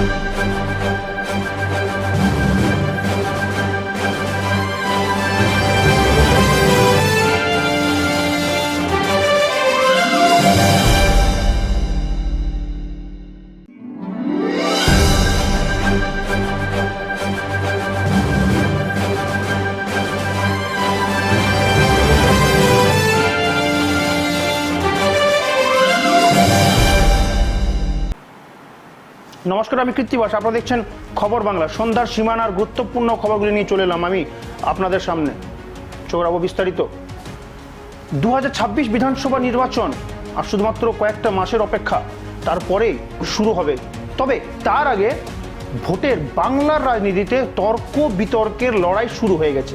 Música নমস্কার, আমি কৃত্তিবাস আপনারা দেখছেন খবর বাংলা। সন্ধ্যার সীমানার গুরুত্বপূর্ণ খবরগুলি নিয়ে চলে এলাম আমি আপনাদের সামনে। চৌরাবো বিস্তারিত। দুই হাজার ছাব্বিশ বিধানসভা নির্বাচন আর শুধুমাত্র কয়েকটা মাসের অপেক্ষা, তারপরে শুরু হবে। তবে তার আগে ভোটের বাংলার রাজনীতিতে তর্ক বিতর্কের লড়াই শুরু হয়ে গেছে।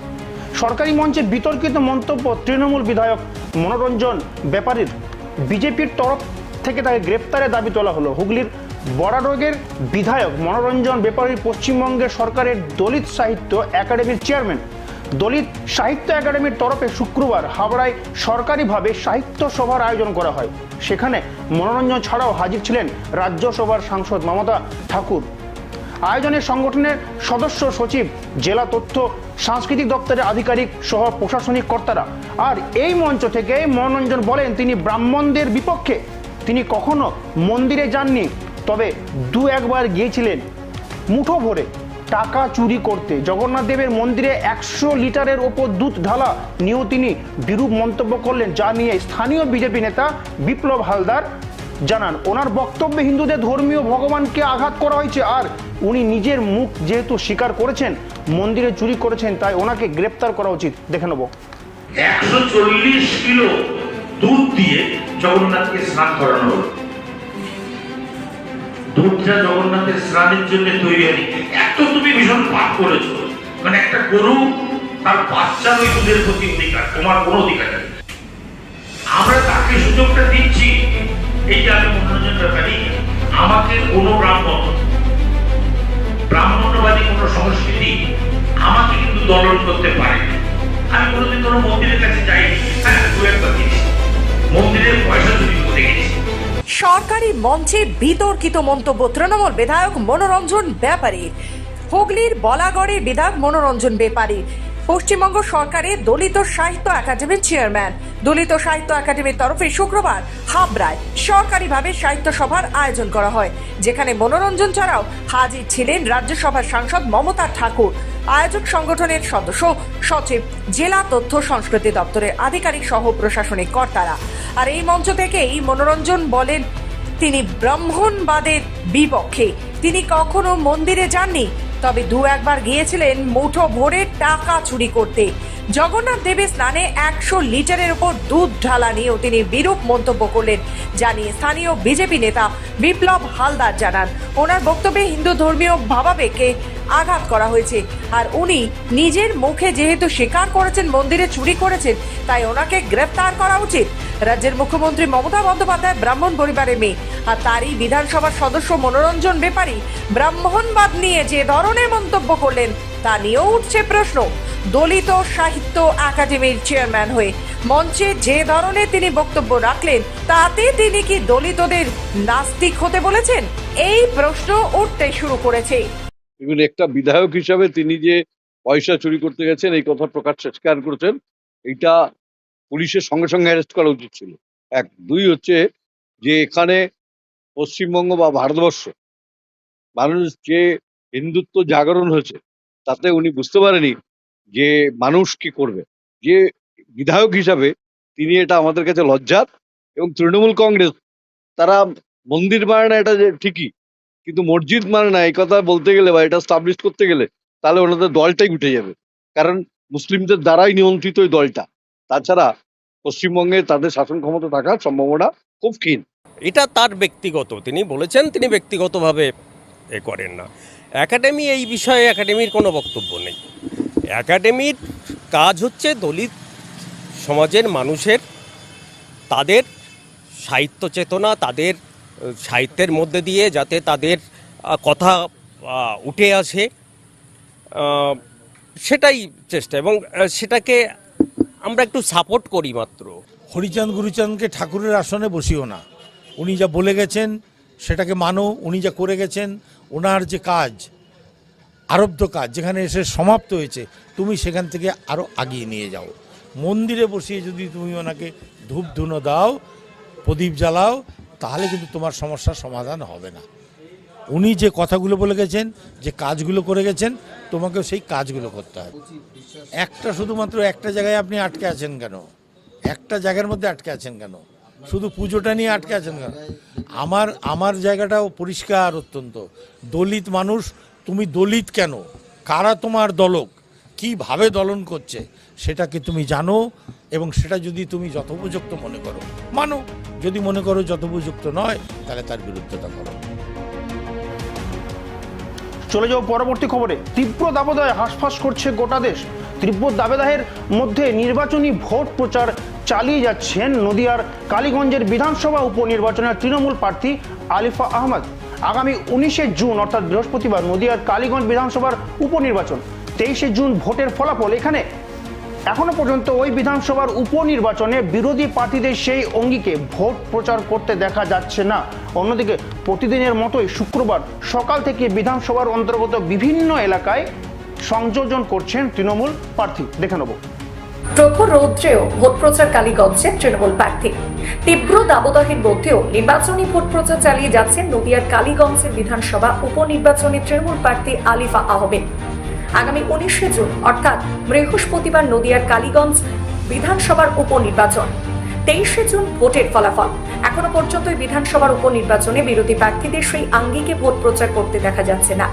সরকারি মঞ্চে বিতর্কিত মন্তব্য তৃণমূল বিধায়ক মনোরঞ্জন ব্যাপারীর। বিজেপির তরফ থেকে তাকে গ্রেপ্তারের দাবি তোলা হলো। হুগলির বড়ারোগের বিধায়ক মনোরঞ্জন ব্যাপারী পশ্চিমবঙ্গের সরকারের দলিত সাহিত্য একাডেমির চেয়ারম্যান। দলিত সাহিত্য একাডেমির তরফে শুক্রবার হাবড়ায় সরকারিভাবে সাহিত্য সভার আয়োজন করা হয়। সেখানে মনোরঞ্জন ছাড়াও হাজির ছিলেন রাজ্যসভার সাংসদ মমতা ঠাকুর। আয়োজনে সংগঠনের সদস্য সচিব, জেলা তথ্য, সাংস্কৃতিক দপ্তরের আধিকারিক সহ প্রশাসনিক কর্তারা। আর এই মঞ্চ থেকে মনোরঞ্জন বলেন, তিনি ব্রাহ্মণদের বিপক্ষে। তিনি কখনো মন্দিরে যাননি। তবে দু একবার গিয়েছিলেন মুঠো ভরে টাকা চুরি করতে। জগন্নাথ দেবের মন্দিরে একশো লিটারের ওপর দুধ ঢালা নিয়েও তিনি বিরূপ মন্তব্য করলেন, যা নিয়ে স্থানীয় বিজেপি নেতা বিপ্লব হালদার জানান, ওনার বক্তব্যে হিন্দুদের ধর্মীয় ভগবানকে আঘাত করা হয়েছে আর উনি নিজের মুখ যেহেতু স্বীকার করেছেন, মন্দিরে চুরি করেছেন, তাই ওনাকে গ্রেপ্তার করা উচিত। দেখে নেব। একশো চল্লিশ কিলো দুধ দিয়ে জগন্নাথকে স্নান করানো হলো। দুধটা জগন্নাথের স্নানের জন্য তৈরি হয়নি। এত তুমি ভীষণ পাপ করেছ। মানে একটা গরু, তার বাচ্চার ওই দুধের প্রতি অধিকার। তোমার কোনো অধিকার নেই। আমরা তাকে সুযোগটা দিচ্ছি। এই যে আমি মনোরঞ্জন ব্যাপারী আমাকে কোনো ব্রাহ্মণ, ব্রাহ্মণ্যবাদী কোনো সংস্কৃতি আমাকে কিন্তু দলন করতে পারে আমি কোনোদিন কোনো মন্দিরের কাছে যাইনি। হ্যাঁ দু একবার গেছি মন্দিরের পয়সা চুরি করতে গেছি? সরকারি মঞ্চে বিতর্কিত মন্তব্য তৃণমূল বিধায়ক মনোরঞ্জন ব্যাপারী। হুগলির বলাগড়ে বিধায়ক মনোরঞ্জন ব্যাপারী। পশ্চিমবঙ্গ সরকারের দলিত সাহিত্য একাডেমির চেয়ারম্যান। দলিত সাহিত্য একাডেমির তরফে শুক্রবার হাবড়ায় সরকারিভাবে সাহিত্য সভার আয়োজন করা হয়। যেখানে মনোরঞ্জন ছাড়াও হাজির ছিলেন রাজ্যসভার সাংসদ মমতা ঠাকুর। আয়োজক সংগঠনের সদস্য সচিব, জেলা তথ্য সংস্কৃতি দপ্তরের আধিকারিক সহ প্রশাসনিক কর্তারা। আর এই মঞ্চ থেকেই মনোরঞ্জন বলেন, তিনি ব্রাহ্মণবাদের বিপক্ষে। তিনি কখনো মন্দিরে যাননি, তবে দু একবার গিয়েছিলেন মুঠো ভরে টাকা চুরি করতে। জগন্নাথ দেবের স্নানে একশো লিটারের উপর দুধ ঢালা নিয়েও তিনি বিরূপ মন্তব্য করলেন, জানিয়ে স্থানীয় বিজেপি নেতা বিপ্লব হালদার জানান, ওনার বক্তব্যে হিন্দু ধর্মীয় ভাবাবেগকে আঘাত করা হয়েছে। আর উনি নিজের মুখে যেহেতু স্বীকার করেছেন মন্দিরে চুরি করেছেন, তাই ওনাকে গ্রেফতার করা উচিত। রাজ্যের মুখ্যমন্ত্রী মমতা বন্দ্যোপাধ্যায় ব্রাহ্মণ পরিবারের মেয়ে আর তারই বিধানসভার সদস্য মনোরঞ্জন ব্যাপারী ব্রাহ্মণবাদ নিয়ে যে ধরনের মন্তব্য করলেন তা নিয়েও উঠছে প্রশ্ন। দলিত সাহিত্য একাডেমির চেয়ারম্যান হয়ে মঞ্চে যে ধরনের তিনি বক্তব্য রাখলেন, তাতে তিনি কি দলিতদের নাস্তিক হতে বলেছেন? এই প্রশ্ন উঠতে শুরু করেছে। একটা বিধায়ক হিসাবে তিনি যে পয়সা চুরি করতে গেছেন, এই কথা প্রকাশ স্বীকার করেছেন এটা পুলিশের সঙ্গে সঙ্গে অ্যারেস্ট করা উচিত ছিল। এক, দুই হচ্ছে যে এখানে পশ্চিমবঙ্গ বা ভারতবর্ষ, মানুষ যে হিন্দুত্ব জাগরণ হয়েছে তাতে উনি বুঝতে পারেনি যে মানুষ কি করবে। যে বিধায়ক হিসাবে তিনি এটা আমাদের কাছে লজ্জার এবং তৃণমূল কংগ্রেস, তারা মন্দির মানে না এটা যে ঠিকই, কিন্তু মসজিদ মানে না, এই কথা বলতে গেলে বা এটা স্টাবলিশ করতে গেলে তাহলে ওনাদের দলটাই উঠে যাবে। কারণ মুসলিমদের দ্বারাই নিয়ন্ত্রিত ওই দলটা। তাছাড়া পশ্চিমবঙ্গে তাদের শাসন ক্ষমতা থাকার সম্ভাবনা খুব ক্ষীণ। এটা তার ব্যক্তিগত। তিনি বলেছেন তিনি ব্যক্তিগতভাবে এ করেন না। একাডেমি এই বিষয়ে একাডেমির কোনো বক্তব্য নেই। একাডেমির কাজ হচ্ছে দলিত সমাজের মানুষের তাদের সাহিত্য চেতনা, তাদের সাহিত্যের মধ্যে দিয়ে যাতে তাদের কথা উঠে আসে সেটাই চেষ্টা এবং সেটাকে আমরা একটু সাপোর্ট করি মাত্র। হরিচাঁদ গুরুচাঁদকে ঠাকুরের আসনে বসিও না। উনি যা বলে গেছেন, সেটাকে মানো, উনি যা করে গেছেন ওনার যে কাজ, আরব্ধ কাজ, যেখানে এসে সমাপ্ত হয়েছে, তুমি সেখান থেকে আরও আগিয়ে নিয়ে যাও। মন্দিরে বসিয়ে যদি তুমি ওনাকে ধূপ ধুনো দাও, প্রদীপ জ্বালাও, তাহলে কিন্তু তোমার সমস্যার সমাধান হবে না। উনি যে কথাগুলো বলে গেছেন, যে কাজগুলো করে গেছেন, তোমাকেও সেই কাজগুলো করতে হবে। একটা শুধুমাত্র একটা জায়গায় আপনি আটকে আছেন কেন? একটা জায়গার মধ্যে আটকে আছেন কেন? শুধু পুজোটা নিয়ে আটকে আছেন কেন? আমার আমার জায়গাটাও পরিষ্কার অত্যন্ত। দলিত মানুষ, তুমি দলিত কেন? কারা তোমার দলক? কীভাবে দলন করছে? সেটাকে তুমি জানো এবং সেটা যদি তুমি যথোপযুক্ত মনে করো। মানো, যদি মনে করো যথোপযুক্ত নয়, তাহলে তার বিরুদ্ধতা করো। চলে যাও পরবর্তী খবরে। তীব্র দাবদাহে হাঁসফাঁস করছে গোটা দেশ। তীব্র দাবেদাহের মধ্যে নির্বাচনী ভোট প্রচার চালিয়ে যাচ্ছেন নদিয়ার কালীগঞ্জের বিধানসভা উপনির্বাচনের তৃণমূল প্রার্থী আলিফা আহমদ। আগামী উনিশে জুন, অর্থাৎ বৃহস্পতিবার, নদিয়ার কালীগঞ্জ বিধানসভার উপনির্বাচন। তেইশে জুন ভোটের ফলাফল এখানে এখনও পর্যন্ত ওই বিধানসভার উপনির্বাচনে বিরোধী প্রার্থীদের সেই অঙ্গিকে ভোট প্রচার করতে দেখা যাচ্ছে না। অন্যদিকে প্রতিদিনের মতোই শুক্রবার সকাল থেকে বিধানসভার অন্তর্গত বিভিন্ন এলাকায় সংযোজন করছেন তৃণমূল প্রার্থী। দেখে নেব। প্রখর রৌদ্রেও ভোট প্রচার কালীগঞ্জে তৃণমূল প্রার্থী। তীব্র দাবদাহের মধ্যেও নির্বাচনী ভোট প্রচার চালিয়ে যাচ্ছেন নদিয়ার কালীগঞ্জের বিধানসভা উপনির্বাচনে তৃণমূল প্রার্থী আলিফা আহমেদ। আগামী উনিশে জুন, অর্থাৎ বৃহস্পতিবার নদিয়ার কালীগঞ্জ বিধানসভার উপনির্বাচন। তেইশে জুন ভোটের ফলাফল। এখনও পর্যন্ত বিধানসভার উপনির্বাচনে বিরোধী প্রার্থীদের সেই আঙ্গিকে ভোট প্রচার করতে দেখা যাচ্ছে না।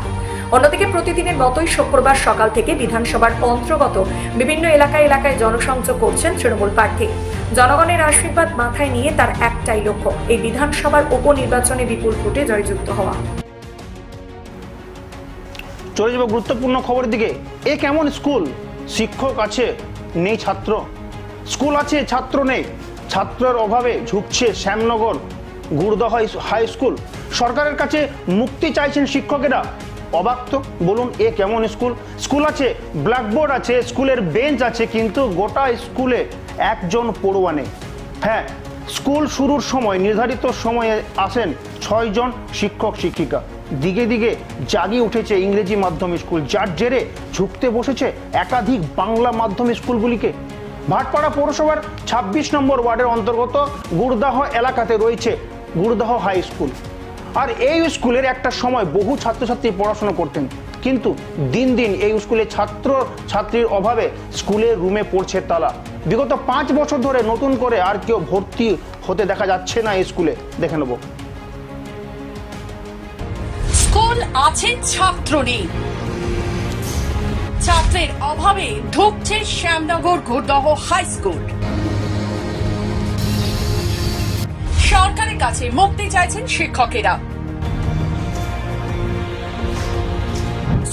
অন্যদিকে প্রতিদিনের মতোই শুক্রবার সকাল থেকে বিধানসভার অন্তর্গত বিভিন্ন এলাকায় এলাকায় জনসংযোগ করছেন তৃণমূল প্রার্থী। জনগণের আশীর্বাদ মাথায় নিয়ে তার একটাই লক্ষ্য, এই বিধানসভার উপনির্বাচনে বিপুল ভোটে জয়যুক্ত হওয়া। চলে যাব গুরুত্বপূর্ণ খবরের দিকে। এ কেমন স্কুল? শিক্ষক আছে, নেই ছাত্র। স্কুল আছে, ছাত্র নেই। ছাত্রের অভাবে ঝুঁকছে শ্যামনগর গুরদহ হাই স্কুল। সরকারের কাছে মুক্তি চাইছেন শিক্ষকেরা। অবাক তো, বলুন এ কেমন স্কুল? স্কুল আছে, ব্ল্যাকবোর্ড আছে, স্কুলের বেঞ্চ আছে, কিন্তু গোটা স্কুলে একজন পড়ুয়া নেই। হ্যাঁ স্কুল শুরুর সময়, নির্ধারিত সময়ে আসেন ছয়জন শিক্ষক শিক্ষিকা দিকে দিকে জাগিয়ে উঠেছে ইংরেজি মাধ্যম স্কুল। যার জেরে ঝুঁকতে বসেছে একাধিক বাংলা মাধ্যম স্কুলগুলিকে। ভাটপাড়া পৌরসভার ২৬ নম্বর ওয়ার্ডের অন্তর্গত গুরদাহ এলাকাতে রয়েছে গুরদাহ হাই স্কুল। আর এই স্কুলের একটা সময় বহু ছাত্রছাত্রী পড়াশোনা করতেন। কিন্তু দিন দিন এই স্কুলে ছাত্র ছাত্রীর অভাবে স্কুলের রুমে পড়ছে তালা। বিগত পাঁচ বছর ধরে নতুন করে আর কেউ ভর্তি হতে দেখা যাচ্ছে না এই স্কুলে। দেখে নেব। স্কুল আছে ছাত্র নেই ছাত্রের অভাবে ঢুকছে শ্যামনগর ঘোরদহ হাই স্কুল সরকারের কাছে মুক্তি চাইছেন শিক্ষকেরা।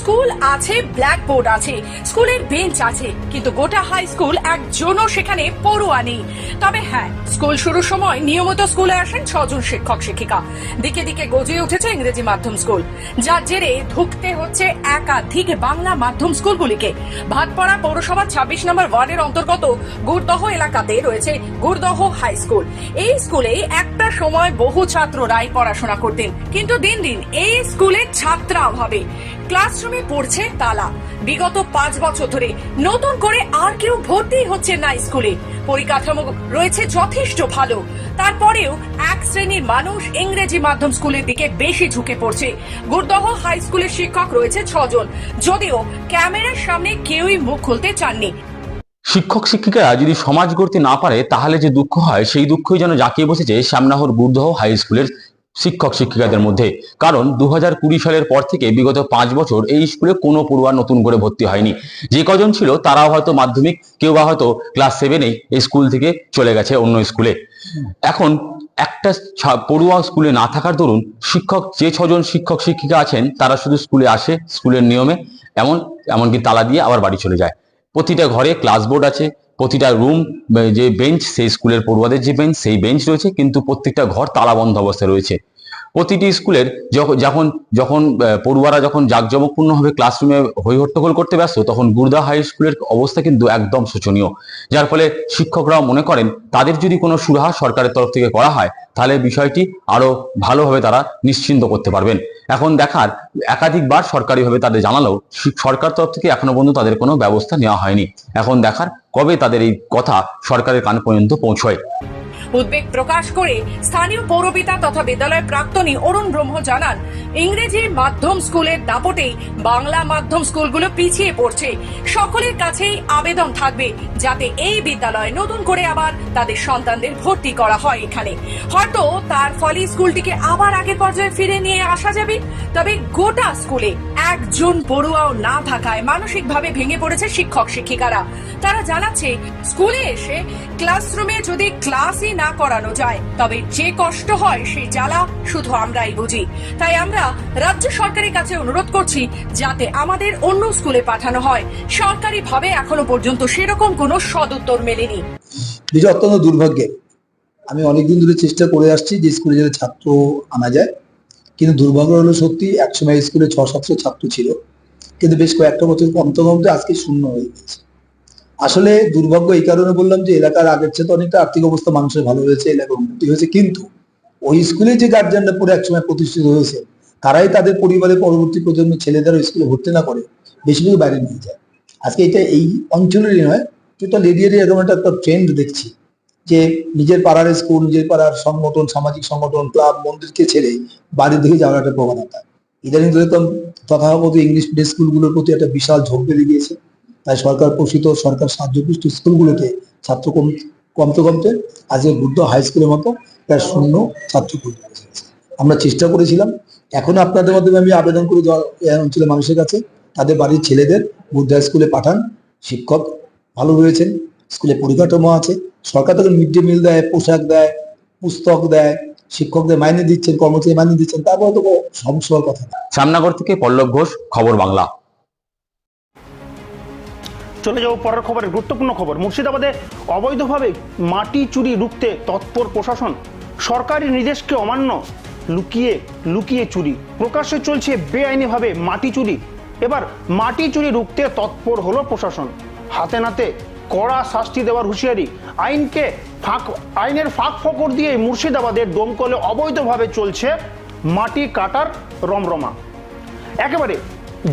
স্কুল আছে, ব্ল্যাকবোর্ড আছে, স্কুলের বেঞ্চ আছে, কিন্তু গোটা হাই স্কুল একজনও সেখানে পড়ুয়া নেই। তবে হ্যাঁ স্কুল শুরুর সময় নিয়মিত স্কুলে আসেন ছজন শিক্ষক, শিক্ষিকা। দিকে দিকে গজিয়ে উঠেছে ইংরেজি মাধ্যম স্কুল। যার জেরে ঢুকতে হচ্ছে একাধিক বাংলা মাধ্যম স্কুলগুলিকে। ভাটপাড়া পৌরসভার ছাব্বিশ নম্বর ওয়ার্ডের অন্তর্গত গুরদহ এলাকাতে রয়েছে গুরদহ হাই স্কুল। এই স্কুলে একটা সময় বহু ছাত্ররাই পড়াশোনা করতেন, কিন্তু দিন দিন এই স্কুলে ছাত্রা অভাবে ক্লাসরুমে পড়ছে তালা। বিগত পাঁচ বছর ধরে নতুন করে আর কেউ ভর্তি হচ্ছে না স্কুলে। পরিকাঠামো রয়েছে যথেষ্ট ভালো। তারপরেও এক শ্রেণির মানুষ ইংরেজি মাধ্যম স্কুলের দিকে বেশি ঝুঁকে পড়ছে। গুরদহ হাই স্কুলের শিক্ষক রয়েছে ছজন। যদিও ক্যামেরার সামনে কেউই মুখ খুলতে চাননি। শিক্ষক শিক্ষিকারা যদি সমাজ গড়তে না পারে, তাহলে যে দুঃখ হয়, সেই দুঃখই যেন জাঁকিয়ে বসেছে শ্যামনাহর গুরদহ হাই স্কুলের শিক্ষক শিক্ষিকাদের মধ্যে। কারণ দু সালের পর থেকে বিগত পাঁচ বছর এই স্কুলে কোনো পড়ুয়া নতুন করে ভর্তি হয়নি। যে কজন ছিল তারাও হয়তো মাধ্যমিক, কেউ বা হয়তো ক্লাস সেভেনেই এই স্কুল থেকে চলে গেছে অন্য স্কুলে। এখন একটা পড়ুয়া স্কুলে না থাকার দরুন শিক্ষক, যে ছজন শিক্ষক শিক্ষিকা আছেন, তারা শুধু স্কুলে আসে, স্কুলের নিয়মে, এমন, এমনকি তালা দিয়ে আবার বাড়ি চলে যায়। প্রতিটা ঘরে ক্লাস বোর্ড আছে প্রতিটা রুম যে বেঞ্চ সেই স্কুলের পড়ুয়াদের যে বেঞ্চ সেই বেঞ্চ রয়েছে, কিন্তু প্রত্যেকটা ঘর তালাবন্ধ অবস্থায় রয়েছে। প্রতিটি স্কুলের যখন যখন পড়ুয়ারা যখন জাঁকজমকপূর্ণভাবে ক্লাসরুমে হই হট্টগোল করতে ব্যস্ত, তখন গুরদা হাই স্কুলের অবস্থা কিন্তু একদম শোচনীয়। যার ফলে শিক্ষকরাও মনে করেন, তাদের যদি কোনো সুরাহা সরকারের তরফ থেকে করা হয়, তাহলে বিষয়টি আরও ভালোভাবে তারা নিশ্চিন্ত করতে পারবেন। এখন দেখার, একাধিকবার সরকারিভাবে তাদের জানালেও সরকার তরফ থেকে এখনও পর্যন্ত তাদের কোনো ব্যবস্থা নেওয়া হয়নি। এখন দেখার, কবে তাদের এই কথা সরকারের কান পর্যন্ত পৌঁছয়। উদ্বেগ প্রকাশ করে স্থানীয় পৌরপিতা তথা বিদ্যালয়ের প্রাক্তনী অরুণ ব্রহ্ম জানান, ইংরেজি মাধ্যম স্কুলের দাপটেই বাংলা মাধ্যম স্কুলগুলো পিছিয়ে পড়ছে। সকলের কাছেই আবেদন থাকবে যাতে এই বিদ্যালয়ে নতুন করে আবার তাদের সন্তানদের ভর্তি করা হয় এখানে। হয়তো তার ফলে স্কুলটিকে আবার আগের পর্যায়ে ফিরে নিয়ে আসা যাবে। তবে গোটা স্কুলে একজন পড়ুয়াও না থাকায় মানসিকভাবে ভেঙে পড়েছে শিক্ষক শিক্ষিকারা তারা জানাচ্ছে, স্কুলে এসে ক্লাসরুমে যদি ক্লাসই না করানো যায়। তবে যে কষ্ট হয়, সেই জ্বালা শুধু আমরাই বুঝি। তাই আমরা রাজ্য সরকারের কাছে অনুরোধ করছি, যাতে আমাদের অন্য স্কুলে পাঠানো হয়। সরকারিভাবে এখনও পর্যন্ত সেরকম কোনো সদুত্তর মেলেনি। বিষয় অত্যন্ত দুর্ভাগ্যের আমি অনেকদিন ধরে চেষ্টা করে আসছি যে স্কুলে যাতে ছাত্র আনা যায়। কিন্তু দুর্ভাগ্য হলো সত্যি, একসময় স্কুলে ছ সাতশো ছাত্র ছিল। কিন্তু বেশ কয়েকটা বছর কমতে আজকে শূন্য হয়ে গেছে। আসলে দুর্ভাগ্য এই কারণে বললাম যে এলাকার আগের চেয়ে তো অনেকটা আর্থিক অবস্থা মানুষের ভালো হয়েছে, এলাকার উন্নতি হয়েছে। কিন্তু ওই স্কুলে যে গার্জিয়ানরা পরে একসময় প্রতিষ্ঠিত হয়েছে, তারাই তাদের পরিবারের পরবর্তী প্রজন্মের ছেলেদেরও স্কুলে ভর্তি না করে বেশিরভাগ বাইরে নিয়ে যায়। আজকে এটা এই অঞ্চলেরই নয় টোটাল এরিয়ারই এরকম একটা একটা ট্রেন্ড দেখছি যে নিজের পাড়ার স্কুল, নিজের পাড়ার সংগঠন, সামাজিক সংগঠন, ক্লাব, মন্দিরকে ছেড়ে বাড়ির দিকে যাওয়ার একটা প্রবণতা। ইদানিং তথাগত ইংলিশ মিডিয়াম স্কুলগুলোর প্রতি একটা বিশাল ঝোঁক বেড়ে গিয়েছে। তাই সরকার পোষিত সরকার সাহায্যপুষ্ট স্কুলগুলোতে ছাত্র কম কমতে কমতে আজকে বুদ্ধ হাই স্কুলের মতো প্রায় শূন্য ছাত্র আমরা চেষ্টা করেছিলাম। এখন আপনাদের মাধ্যমে আমি আবেদন করে অঞ্চলের মানুষের কাছে, তাদের বাড়ির ছেলেদের বুদ্ধ স্কুলে পাঠান। শিক্ষক ভালো রয়েছেন, স্কুলে পরিকাঠামো আছে। সরকার তাদের মিড ডে মিল দেয়, পোশাক দেয়, পুস্তক দেয়, শিক্ষকদের মাইনে দিচ্ছেন, কর্মচারী মাইনে দিচ্ছেন, তারপরে তো কোনো সমস্যা হওয়ার কথা। না শ্যামনগর থেকে পল্লব ঘোষ, খবর বাংলা। চলে যাব পরের খবরের গুরুত্বপূর্ণ খবর। মুর্শিদাবাদে অবৈধভাবে মাটি চুরি রুখতে তৎপর প্রশাসন। সরকারি নির্দেশকে অমান্য, লুকিয়ে লুকিয়ে চুরি। প্রকাশ্যে চলছে বেআইনিভাবে মাটি চুরি। এবার মাটি চুরি রুখতে তৎপর হলো প্রশাসন। হাতে নাতে কড়া শাস্তি দেওয়ার হুঁশিয়ারি। আইনকে ফাঁক, আইনের ফাঁক ফকর দিয়ে মুর্শিদাবাদের দমকলে অবৈধভাবে চলছে মাটি কাটার রমরমা। একেবারে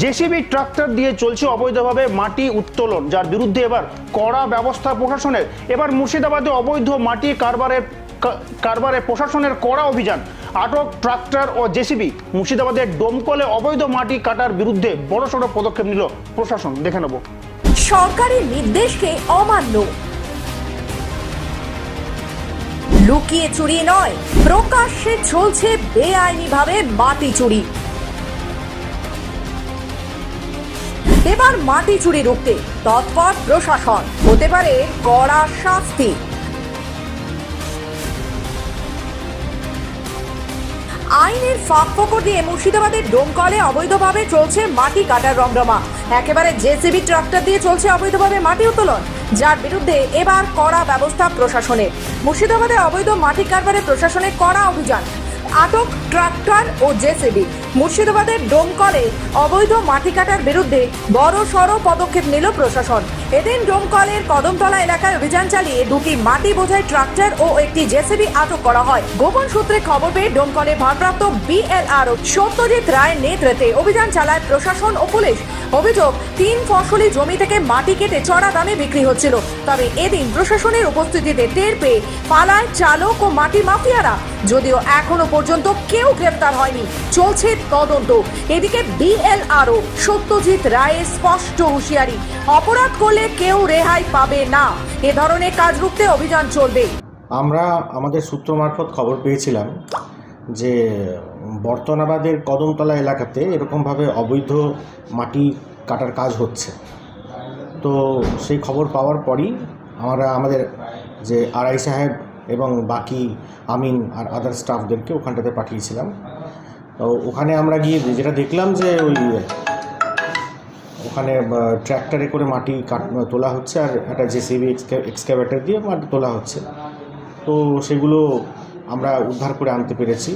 জেসিবি ট্রাক্টর দিয়ে চলছে অবৈধভাবে মাটি উত্তোলন, যার বিরুদ্ধে এবার কড়া ব্যবস্থা প্রশাসনের। এবার মুর্শিদাবাদে অবৈধ মাটি কারবারের কারবারে প্রশাসনের কড়া অভিযান। আটক ট্রাক্টর ও জেসিবি মুর্শিদাবাদের ডোমকলে অবৈধ মাটি কাটার বিরুদ্ধে বড়সড় পদক্ষেপ নিল প্রশাসন। দেখে নেব। সরকারি নির্দেশকে অমান্য। লুকিয়ে চুরি নয়, প্রকাশ্যে চলছে বেআইনিভাবে মাটি চুরি। এবার মাটি চুরি রুখতে তৎপর প্রশাসন। হতে পারে কড়া শাস্তি। আইনের ফাঁক ফোকর দিয়ে মুর্শিদাবাদের ডোমকলে অবৈধভাবে চলছে মাটি কাটার রমরমা। একেবারে জেসিবি ট্রাক্টর দিয়ে চলছে অবৈধভাবে মাটি উত্তোলন, যার বিরুদ্ধে এবার কড়া ব্যবস্থা প্রশাসনের। মুর্শিদাবাদে অবৈধ মাটি কারবারে প্রশাসনের কড়া অভিযান। আটক ট্রাক্টর ও জেসিবি। মুর্শিদাবাদের ডোমকলে অবৈধ মাটি কাটার বিরুদ্ধে বড় সড় পদক্ষেপ নিল প্রশাসন। এদিন ডোমকলের কদমতলা এলাকায় অভিযান চালিয়ে দুটি মাটি বোঝাই ট্রাক্টর ও একটি জেসিবি আটক করা হয়। গোপন সূত্রে খবর পেয়ে ডোমকলে ভারপ্রাপ্ত বিএলআর সত্যজিৎ রায়ের নেতৃত্বে অভিযান চালায় প্রশাসন ও পুলিশ। অভিযোগ, তিন ফসলি জমি থেকে মাটি কেটে চড়া দামে বিক্রি হচ্ছিল। তবে এদিন প্রশাসনের উপস্থিতিতে টের পেয়ে পালায় চালক ও মাটি মাফিয়ারা। যদিও এখনও পর্যন্ত কেউ গ্রেপ্তার হয়নি। চলছে তদন্ত। এদিকে বিএলআরও সত্যজিৎ রায়ের স্পষ্ট হুঁশিয়ারি, অপরাধ করলে কেউ রেহাই পাবে না। এ ধরনের কাজ রুখতে অভিযান চলবে। আমরা আমাদের সূত্র মারফত খবর পেয়েছিলাম যে বর্তনাবাদের কদমতলা এলাকাতে এরকমভাবে অবৈধ মাটি কাটার কাজ হচ্ছে। তো সেই খবর পাওয়ার পরই আমরা আমাদের যে আরআই সাহেব এবং বাকি আমিন আর আদার স্টাফদেরকে ওখানটাতে পাঠিয়েছিলাম। ওখানে আমরা গিয়ে যেটা দেখলাম যে ওই, ওখানে ট্র্যাক্টরে করে মাটি কাট তোলা হচ্ছে আর একটা জেসিবি এক্সক্যাভেটার দিয়ে মাটি তোলা হচ্ছে। তো সেগুলো আমরা উদ্ধার করে আনতে পেরেছি।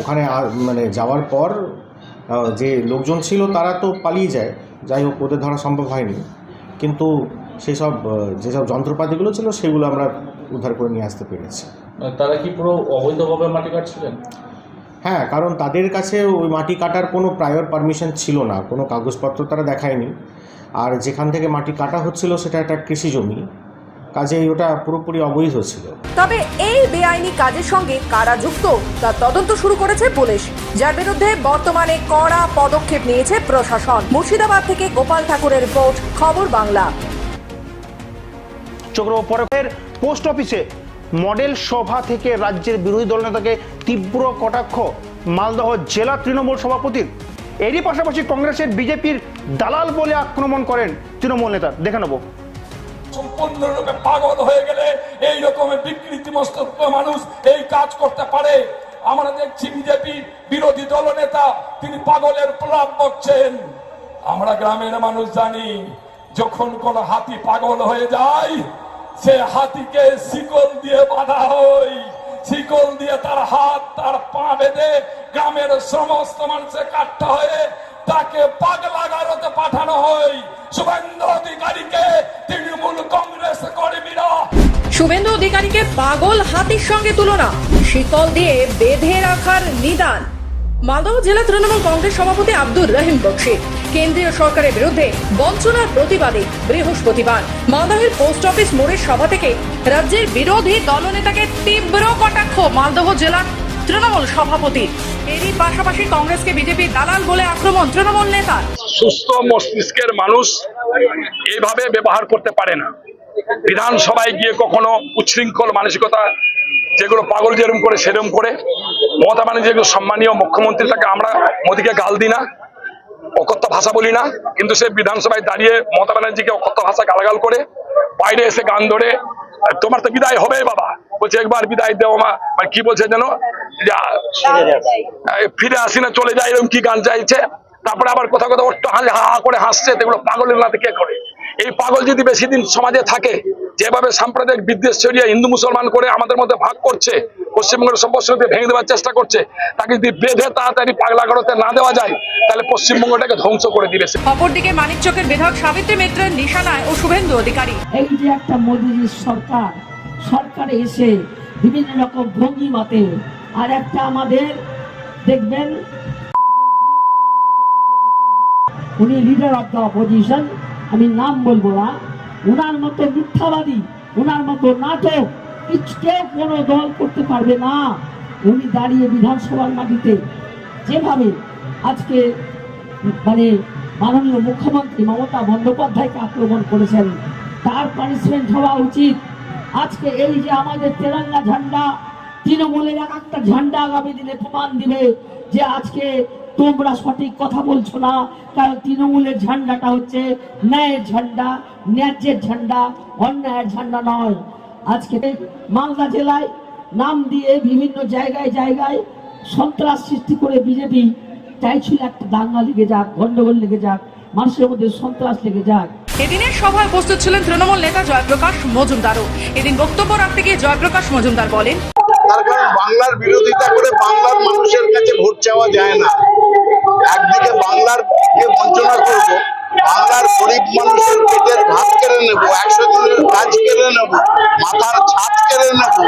ওখানে মানে যাওয়ার পর যে লোকজন ছিল তারা তো পালিয়ে যায়। যাই হোক, ওদের ধরা সম্ভব হয়নি। কিন্তু সেসব যেসব যন্ত্রপাতিগুলো ছিল সেগুলো আমরা উদ্ধার করে নিয়ে আসতে পেরেছি। তারা কি পুরো অবৈধভাবে মাটি কাটছিলেন? হ্যাঁ কারণ তাদের কাছে ওই মাটি কাটার কোনো প্রায়র পারমিশন ছিল না কোনো কাগজপত্র তারা দেখায়নি। আর যেখান থেকে মাটি কাটা হচ্ছিল সেটা একটা কৃষি জমি কাজেই ওটা পুরোপুরি অবৈধ ছিল। তবে এই বেআইনি কাজের সঙ্গে কারা যুক্ত তার তদন্ত শুরু করেছে পুলিশ। যার বিরুদ্ধে বর্তমানে কড়া পদক্ষেপ নিয়েছে প্রশাসন। মুর্শিদাবাদ থেকে গোপাল ঠাকুরের রিপোর্ট খবর বাংলা। চক্র পরের পোস্ট অফিসে মডেল সভা থেকে রাজ্যের বিরোধী দলনেতাকে তীব্র কটাক্ষ। মালদহ জেলা তৃণমূল সভাপতির। এরই পাশাপাশি কংগ্রেসের বিজেপির দালাল বলে আক্রমণ করেন তৃণমূল নেতা। দেখে নেব। সম্পূর্ণরূপে পাগল হয়ে গেলে এই রকমের বিকৃতি মানুষ এই কাজ করতে পারে। আমরা দেখছি বিজেপি বিরোধী দলনেতা তিনি পাগলের প্রলাপ বকছেন আমরা গ্রামের মানুষ জানি, যখন কোন হাতি পাগল হয়ে যায় সে হাতিকে শিকল দিয়ে বাঁধা হয়। শিকল দিয়ে তার হাত, তার পা বেঁধে গ্রামের সমস্ত মানুষের কাটতে হয়ে তাকে পাগলাগারতে পাঠানো হয়। শুভেন্দু অধিকারীকে তৃণমূল কংগ্রেস কর্মীরা। শুভেন্দু অধিকারীকে পাগল হাতির সঙ্গে তুলনা। শিকল দিয়ে বেঁধে রাখার নিদান। মালদহ জেলা তৃণমূল কংগ্রেস সভাপতি আব্দুর রহিম বক্সি। কেন্দ্রীয় সরকারের বিরুদ্ধে বঞ্চনার প্রতিবাদে বৃহস্পতিবার মালদহের পোস্ট অফিস মোড়ের সভা থেকে রাজ্যের বিরোধী দলনেতাকে তীব্র কটাক্ষ মালদহ জেলার তৃণমূল সভাপতি। এরই পাশাপাশি কংগ্রেসকে বিজেপি দালাল বলে আক্রমণ তৃণমূল নেতা। সুস্থ মস্তিষ্কের মানুষ এইভাবে ব্যবহার করতে পারে না। বিধানসভায় গিয়ে কখনো উচ্ছৃঙ্খল মানসিকতা যেগুলো পাগল যেরম করে সেরম করে মমতা ব্যানার্জি যেগুলো সম্মানীয় মুখ্যমন্ত্রী, তাকে আমরা মোদীকে গাল দিই না, অকথ্য ভাষা বলি না, কিন্তু সে বিধানসভায় দাঁড়িয়ে মমতা ব্যানার্জিকে অকথ্য ভাষা গালাগাল করে, বাইরে এসে গান ধরে তোমার তো বিদায় হবে বাবা। বলছে, একবার বিদায় দেও মা। মানে কি বলছে যেন? ফিরে আসি না, চলে যায় এরকম কি গান চাইছে? তারপরে আবার কোথাও কোথাও ওর হা হা করে হাসছে এগুলো পাগলের নাতে কে করে? এই পাগল যদি বেশি দিন সমাজে থাকে, যেভাবে সাম্প্রদায়িক বিদ্বেষ ছড়িয়ে হিন্দু মুসলমান করে আমাদের মধ্যে ভাগ করছে পশ্চিমবঙ্গের সভ্যশ্রীকে ভেঙে দেওয়ার চেষ্টা করছে তাকে যদি বেঁধে তাড়াতাড়ি পাগলা করতে না দেওয়া যায় তাহলে পশ্চিমবঙ্গটাকে ধ্বংস করে দিবে অপরদিকে মানিকচকের বিধায়ক সাবিত্রী মিত্রের নিশানায় ও শুভেন্দু অধিকারী। এই যে একটা মোদীজির সরকার সরকারে এসে বিভিন্ন রকম ভঙ্গিমাতে আর একটা আমাদের দেখবেন উনি লিডার অফ দ্য অপোজিশন আমি নাম বলব না উনার মতো মিথ্যাবাদী উনার মতো নাটক কেউ কোনো দল করতে পারবে না। উনি দাঁড়িয়ে বিধানসভার মাটিতে। যেভাবে আজকে মানে মাননীয় মুখ্যমন্ত্রী মমতা বন্দ্যোপাধ্যায়কে আক্রমণ করেছেন, তার পানিশমেন্ট হওয়া উচিত। আজকে এই যে আমাদের তেরঙ্গা ঝান্ডা, তৃণমূলের এক একটা ঝান্ডা আগামী দিনে প্রমাণ দিবে যে আজকে তোমরা সঠিক কথা বলছো না, কারণ তৃণমূলের ঝান্ডাটা হচ্ছে ন্যায়ের ঝান্ডা, ন্যায্যের ঝান্ডা, অন্যায়ের ঝান্ডা নয়। আজকে মালদা জেলায় নাম দিয়ে বিভিন্ন জায়গায় জায়গায় সন্ত্রাস সৃষ্টি করে বিজেপি চাইছিল একটা দাঙ্গা লেগে যাক গন্ডগোল লেগে যাক মানুষের মধ্যে সন্ত্রাস লেগে যাক। এদিনের সভায় উপস্থিত ছিলেন তৃণমূল নেতা জয়প্রকাশ মজুমদারও। এদিন বক্তব্য রাখতে গিয়ে জয়প্রকাশ মজুমদার বলেন তার কারণ বাংলার বিরোধিতা করে বাংলার মানুষের কাছে ভোট চাওয়া যায় না। একদিকে বাংলার বঞ্চনা করব বাংলার গরিব মানুষের পেটের ভাত কেড়ে নেব একশো কাজ কেড়ে নেব, মাথার ছাদ কেড়ে নেব।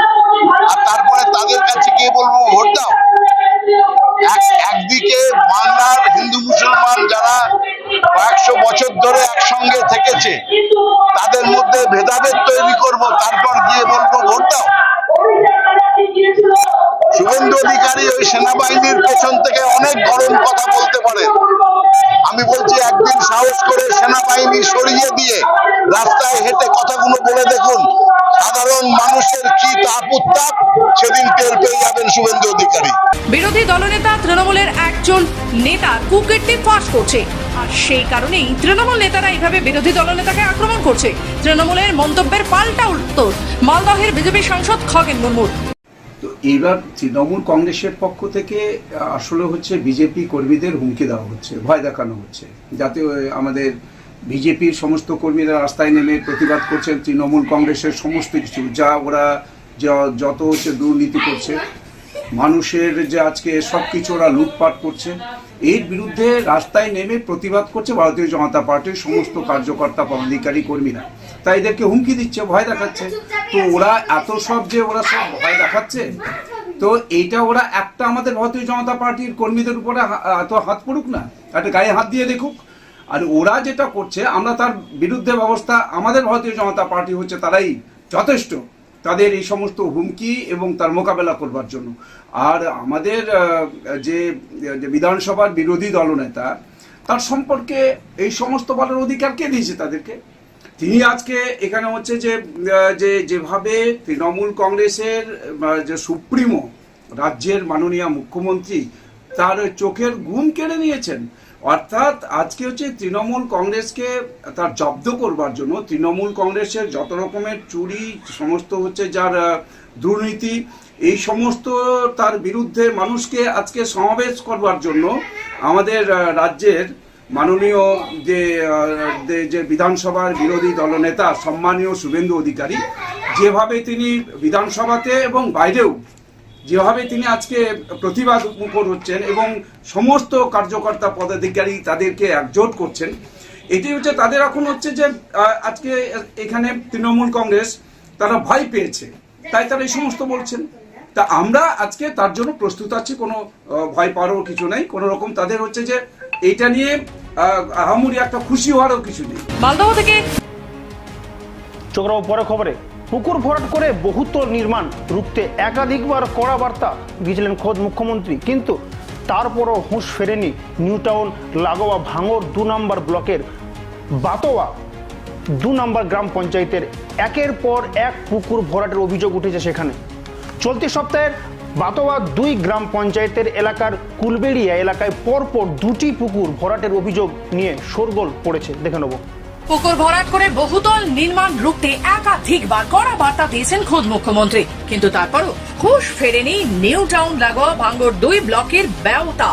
আর তারপরে তাদের কাছে গিয়ে বলব, ভোট দাও। এক- একদিকে বাংলার হিন্দু মুসলমান যারা কয়েকশো বছর ধরে একসঙ্গে থেকেছে, তাদের মধ্যে ভেদাভেদ তৈরি করব, তারপর গিয়ে বলব, ভোট দাও। শুভেন্দু অধিকারী ওই সেনাবাহিনীর পেছন থেকে অনেক গরম কথা বলতে পারেন আমি বলছি একদিন সাহস করে সেনাবাহিনী সরিয়ে দিয়ে রাস্তায় হেঁটে কথাগুলো বলে দেখুন। সাধারণ মানুষের কি তাপ উত্তাপ? সেদিন টের পেয়ে যাবেন শুভেন্দু অধিকারী। বিরোধী দলনেতা তৃণমূলের একজন নেতা কুকীর্তি ফাঁস করছে। আর সেই কারণেই তৃণমূল নেতারা এইভাবে বিরোধী দলনেতাকে আক্রমণ করছে। তৃণমূলের মন্তব্যের পাল্টা উত্তর মালদহের বিজেপি সাংসদ খগেন মুর্মুর এইবার তৃণমূল কংগ্রেসের পক্ষ থেকে, আসলে হচ্ছে বিজেপি কর্মীদের হুমকি দেওয়া হচ্ছে, ভয় দেখানো হচ্ছে। যাতে আমাদের বিজেপির সমস্ত কর্মীরা রাস্তায় নেমে প্রতিবাদ করছেন, তৃণমূল কংগ্রেসের সমস্ত কিছু, যা ওরা যত হচ্ছে দুর্নীতি করছে, মানুষের যে আজকে সব কিছু ওরা লুটপাট করছে, এর বিরুদ্ধে রাস্তায় নেমে প্রতিবাদ করছে ভারতীয় জনতা পার্টির সমস্ত কার্যকর্তা, পদাধিকারী, কর্মীরা। তাই এদেরকে হুমকি দিচ্ছে ভয় দেখাচ্ছে। তো ওরা এত সব যে ওরা সব ভয় দেখাচ্ছে তো এইটা ওরা একটা আমাদের ভারতীয় জনতা পার্টির কর্মীদের উপরে এত হাত পড়ুক না একটা গায়ে হাত দিয়ে দেখুক। আর ওরা যেটা করছে আমরা তার বিরুদ্ধে ব্যবস্থা আমাদের ভারতীয় জনতা পার্টি হচ্ছে তারাই যথেষ্ট। তাদের এই সমস্ত হুমকি এবং তার মোকাবেলা করবার জন্য। আর আমাদের যে যে বিধানসভার বিরোধী দলনেতা তার সম্পর্কে এই সমস্ত বলার অধিকার কে দিয়েছে তাদেরকে? তিনি আজকে এখানে হচ্ছে যে যে, যেভাবে তৃণমূল কংগ্রেসের যে সুপ্রিমো রাজ্যের মাননীয় মুখ্যমন্ত্রী, তার চোখের ঘুম কেড়ে নিয়েছেন। অর্থাৎ আজকে হচ্ছে তৃণমূল কংগ্রেসকে তার জব্দ করবার জন্য, তৃণমূল কংগ্রেসের যত রকমের চুরি, সমস্ত হচ্ছে যার দুর্নীতি, এই সমস্ত তার বিরুদ্ধে মানুষকে আজকে সমাবেশ করবার জন্য আমাদের রাজ্যের মাননীয় যে যে- বিধানসভার বিরোধী দলনেতা সম্মানীয় শুভেন্দু অধিকারী, যেভাবে তিনি বিধানসভাতে এবং বাইরেও যেভাবে তিনি আজকে প্রতিবাদ মুখর হচ্ছেন এবং সমস্ত কার্যকর্তা পদাধিকারী তাদেরকে একজোট করছেন, এটি হচ্ছে তাদের এখন হচ্ছে যে আজকে এখানে তৃণমূল কংগ্রেস তারা ভয় পেয়েছে, তাই তারা এই সমস্ত বলছেন। তা আমরা আজকে তার জন্য প্রস্তুত আছি, কোনো ভয় পাওয়ারও কিছু নেই, কোনো রকম তাদের হচ্ছে যে এটা নিয়ে আহ, আহামরি একটা খুশি হওয়ারও কিছু নেই। মালদহ থেকে চোখরাও পরে খবরে। পুকুর ভরাট করে বহুতল নির্মাণ রুখতে একাধিকবার কড়া বার্তা দিয়েছিলেন খোদ মুখ্যমন্ত্রী। কিন্তু তারপরও হুঁশ ফেরেনি নিউ টাউন লাগোয়া ভাঙর দু নম্বর ব্লকের বাতোয়া দু নম্বর গ্রাম পঞ্চায়েতের একের পর এক পুকুর ভরাটের অভিযোগ উঠেছে সেখানে। চলতি সপ্তাহের বাতোয়া দুই গ্রাম পঞ্চায়েতের এলাকার কুলবেড়িয়া এলাকায় পরপর দুটি পুকুর ভরাটের অভিযোগ নিয়ে শোরগোল পড়েছে। দেখে নেব। পুকুর ভরাট করে বহুতল নির্মাণ রুখতে একাধিকবার কড়া বার্তা দিয়েছেন খোদ মুখ্যমন্ত্রী। কিন্তু তারপরও হুশ ফেরেনি নিউ টাউন লাগোয়া ভাঙ্গর দুই ব্লকের ব্যবতা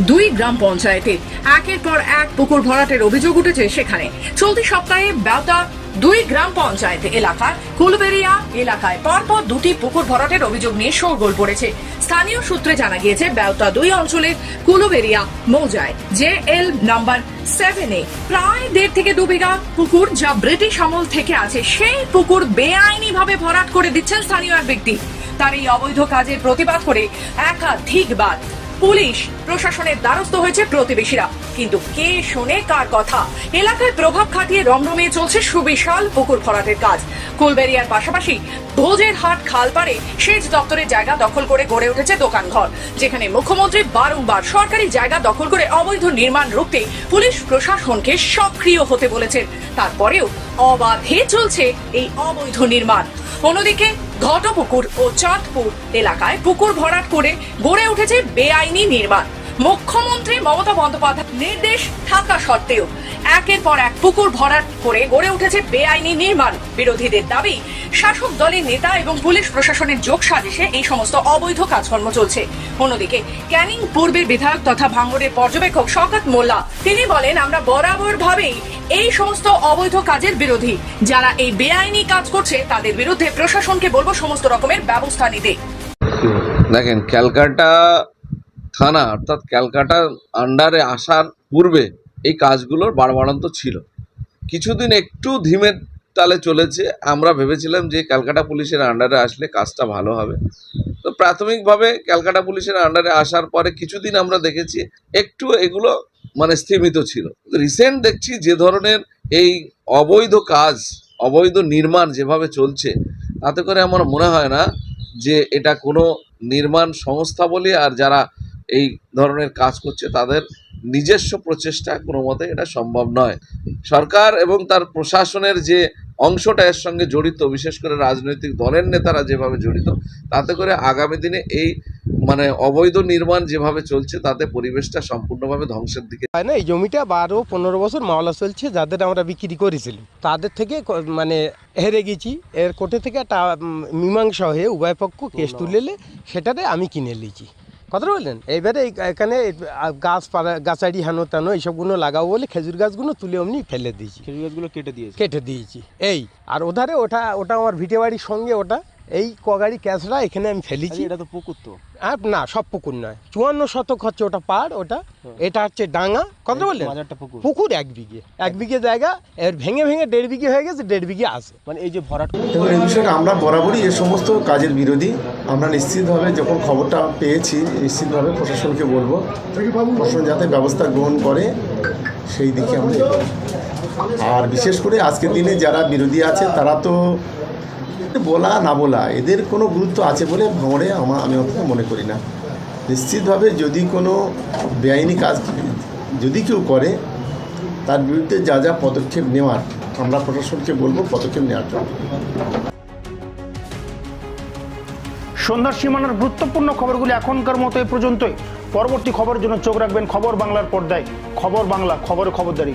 দুই গ্রাম পঞ্চায়েতে। একের পর এক পুকুর ভরাটের অভিযোগ উঠেছে সেখানে। চলতি সপ্তাহে ব্যবতা দুই গ্রাম পঞ্চায়েত এলাকার কুলবেরিয়া এলাকায় পরপর দুটি পুকুর ভরাটের অভিযোগ নিয়ে শোরগোল পড়েছে। স্থানীয় সূত্রে জানা গিয়েছে ব্যবতা দুই অঞ্চলের কুলবেরিয়া মৌজায় জে এল নাম্বার সেভেন সেভেনে প্রায় দেড় থেকে দু বিঘা পুকুর যা ব্রিটিশ আমল থেকে আছে, সেই পুকুর বেআইনি ভাবে ভরাট করে দিচ্ছেন স্থানীয় এক ব্যক্তি। তার এই অবৈধ কাজের প্রতিবাদ করে একাধিকবার পুলিশ, প্রশাসনের দ্বারস্থ হয়েছে প্রতিবেশীরা। কিন্তু কে শোনে কার কথা? এলাকায় প্রভাব খাটিয়ে রমরমে চলছে সুবিশাল পুকুর ভরাটের কাজ। কুলবেরিয়ার পাশাপাশি ভোজের হাট খাল খালপাড়ে সেচ দপ্তরের জায়গা দখল করে গড়ে উঠেছে দোকানঘর, যেখানে মুখ্যমন্ত্রী বারংবার সরকারি জায়গা দখল করে অবৈধ নির্মাণ রুখতে পুলিশ প্রশাসনকে সক্রিয় হতে বলেছেন। তারপরেও অবাধে চলছে এই অবৈধ নির্মাণ। অন্যদিকে ঘটপুকুর ও চাঁদপুর এলাকায় পুকুর ভরাট করে গড়ে উঠেছে বেআইনি নির্মাণ। মুখ্যমন্ত্রী মমতা বন্দ্যোপাধ্যায় নির্দেশ থাকা সত্ত্বেও একের পর এক পুকুর ভরাট করে গড়ে উঠেছে বেআইনি নির্মাণ। বিরোধীদের দাবি, শাসক দলের নেতা এবং পুলিশ প্রশাসনের যোগ সাজেশে এই সমস্ত অবৈধ কাজকর্ম চলছে। অন্যদিকে, ক্যানিং পূর্বের বিধায়ক তথা ভাঙ্গরের পর্যবেক্ষক শওকত মোল্লা, তিনি বলেন, আমরা বরাবর ভাবেই এই সমস্ত অবৈধ কাজের বিরোধী। যারা এই বেআইনি কাজ করছে, তাদের বিরুদ্ধে প্রশাসনকে বলব সমস্ত রকমের ব্যবস্থা নিতে। দেখেন, ক্যালকাটা থানা, অর্থাৎ ক্যালকাটার আন্ডারে আসার পূর্বে এই কাজগুলোর বাড়বাড়ন্ত ছিল। কিছুদিন একটু ধীমের তালে চলেছে। আমরা ভেবেছিলাম যে ক্যালকাটা পুলিশের আন্ডারে আসলে কাজটা ভালো হবে। তো প্রাথমিকভাবে ক্যালকাটা পুলিশের আন্ডারে আসার পরে কিছুদিন আমরা দেখেছি একটু এগুলো মানে স্থিমিত ছিল। রিসেন্ট দেখছি যে ধরনের এই অবৈধ কাজ, অবৈধ নির্মাণ যেভাবে চলছে, তাতে করে আমার মনে হয় না যে এটা কোনো নির্মাণ সংস্থা বলে আর যারা এই ধরনের কাজ করছে তাদের নিজস্ব প্রচেষ্টা কোনো মতে এটা সম্ভব নয়। সরকার এবং তার প্রশাসনের যে অংশটা এর সঙ্গে জড়িত বিশেষ করে রাজনৈতিক দলের নেতারা যেভাবে জড়িত তাতে করে আগামী দিনে এই মানে অবৈধ নির্মাণ যেভাবে চলছে তাতে পরিবেশটা সম্পূর্ণভাবে ধ্বংসের দিকে হয় না এই জমিটা বারো পনেরো বছর মামলা চলছে যাদের আমরা বিক্রি করেছিলাম। তাদের থেকে মানে হেরে গেছি। এর কোর্টে থেকে একটা মীমাংসা হয়ে উভয় পক্ষ কেস তুলেলে সেটাতে আমি কিনে নিয়েছি। কথা বললেন? এইবারে এই- এখানে গাছ পাড়া গাছাড়ি হানো টানো এইসবগুলো লাগাবো বলে খেজুর গাছগুলো তুলে অমনি ফেলে দিয়েছি। খেজুর গাছগুলো কেটে দিয়েছি? কেটে দিয়েছি। এই আর ওধারে ওটা ওটা আমার ভিটে বাড়ির সঙ্গে ওটা এই কগাড়ি ক্যাশরা এখানে আমি ফেলেছি। এটা তো পুকুর তো। আর না সব পুকুর নয়। চুয়ান্ন শতক হচ্ছে ওটা পাড় ওটা। এটা হচ্ছে ডাঙ্গা কত বললেন? পুকুর। পুকুর এক বিঘে। এক বিঘে জায়গা এর ভেঙে ভেঙে দেড় বিঘে হয়ে গেছে দেড় বিঘে আছে। মানে এই যে ভরাট এই বিষয়টা আমরা বরাবরই এ সমস্ত কাজের বিরোধী। আমরা নিশ্চিতভাবে যখন খবরটা পেয়েছি নিশ্চিতভাবে প্রশাসনকে বলব প্রশাসন যাতে ব্যবস্থা গ্রহণ করে সেই দিকে আমরা আর বিশেষ করে আজকের দিনে যারা বিরোধী আছে তারা তো বলা না বলা, এদের কোনো গুরুত্ব আছে বলে ভাঙড়ে আমার, আমি অন্তত মনে করি না। নিশ্চিতভাবে যদি কোনো বেআইনি কাজ, যদি কেউ করে, তার বিরুদ্ধে যা যা পদক্ষেপ নেওয়ার, আমরা প্রশাসনকে বলব পদক্ষেপ নেওয়ার জন্য। সন্ধ্যার সীমানার গুরুত্বপূর্ণ খবরগুলি এখনকার মতো এ পর্যন্তই। পরবর্তী খবরের জন্য চোখ রাখবেন খবর বাংলার পর্দায়। খবর বাংলা, খবরে খবরদারি।